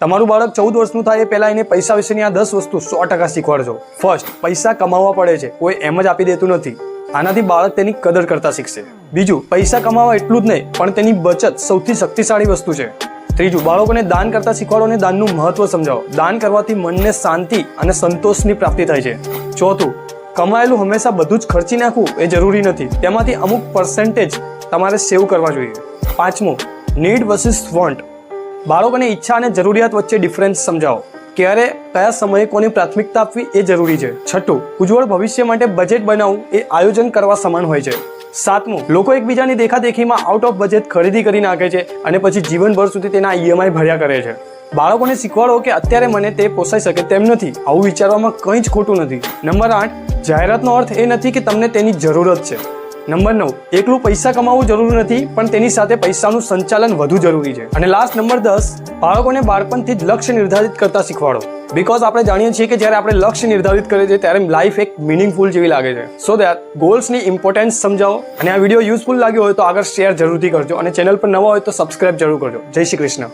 તમારું બાળક ચૌદ વર્ષનું થાય એ પહેલાં એને પૈસા વિશેની આ દસ વસ્તુ સો ટકા શીખવાડજો. ફર્સ્ટ પૈસા કમાવવા પડે છે. કોઈ એમ જ આપી દેતું નથી. આનાથી બાળક તેની કદર કરતા શીખશે. બીજું, પૈસા કમાવા એટલું જ નહીં, પણ તેની બચત સૌથી શક્તિશાળી વસ્તુ છે. ત્રીજું, બાળકોને દાન કરતા શીખવાડો અને દાનનું મહત્વ સમજાવો. દાન કરવાથી મનને શાંતિ અને સંતોષની પ્રાપ્તિ થાય છે. ચોથું, કમાયેલું હંમેશા બધું જ ખર્ચી નાખવું એ જરૂરી નથી. તેમાંથી અમુક પર્સન્ટેજ તમારે સેવ કરવા જોઈએ. પાંચમું નીડ વર્સિસ વોન્ટ બાળકોને ઈચ્છા અને જરૂરિયાત વચ્ચે ડિફરન્સ સમજાવો. ક્યારે, કયા સમયે કોની પ્રાથમિકતા આપવી એ જરૂરી છે. છઠ્ઠું, ઉજ્જવળ ભવિષ્ય માટે બજેટ બનાવવું એ આયોજન કરવા સમાન હોય છે. સાતમું, લોકો એકબીજાની દેખાદેખીમાં આઉટ ઓફ બજેટ ખરીદી કરી નાખે છે અને પછી જીવનભર સુધી તેના ઈએમઆઈ ભર્યા કરે છે. બાળકોને શીખવાડો કે અત્યારે મને તે પોસાઈ શકે તેમ નથી. આવું વિચારવામાં કંઈ જ ખોટું નથી. નંબર આઠ, જાહેરાતનો અર્થ એ નથી કે તમને તેની જરૂરત છે. નંબર નવ, એકલું પૈસા કમાવવું જરૂરી નથી, પણ તેની સાથે પૈસાનું સંચાલન વધુ જરૂરી છે. અને લાસ્ટ નંબર દસ, બાળકોને બાળપણથી જ લક્ષ્ય નિર્ધારિત કરતા શીખવાડો. બીકોઝ આપણે જાણીએ છીએ કે જ્યારે આપણે લક્ષ્ય નિર્ધારિત કરીએ છીએ, ત્યારે લાઈફ એક મિનિંગફુલ જેવી લાગે છે. સો દેટ ગોલ્સની ઇમ્પોર્ટન્સ સમજાવો. અને આ વીડિયો યુઝફુલ લાગ્યો હોય તો આગળ શેર જરૂરથી કરજો. અને ચેનલ પર નવા હોય તો સબસ્ક્રાઇબ જરૂર કરજો. જય શ્રી કૃષ્ણ.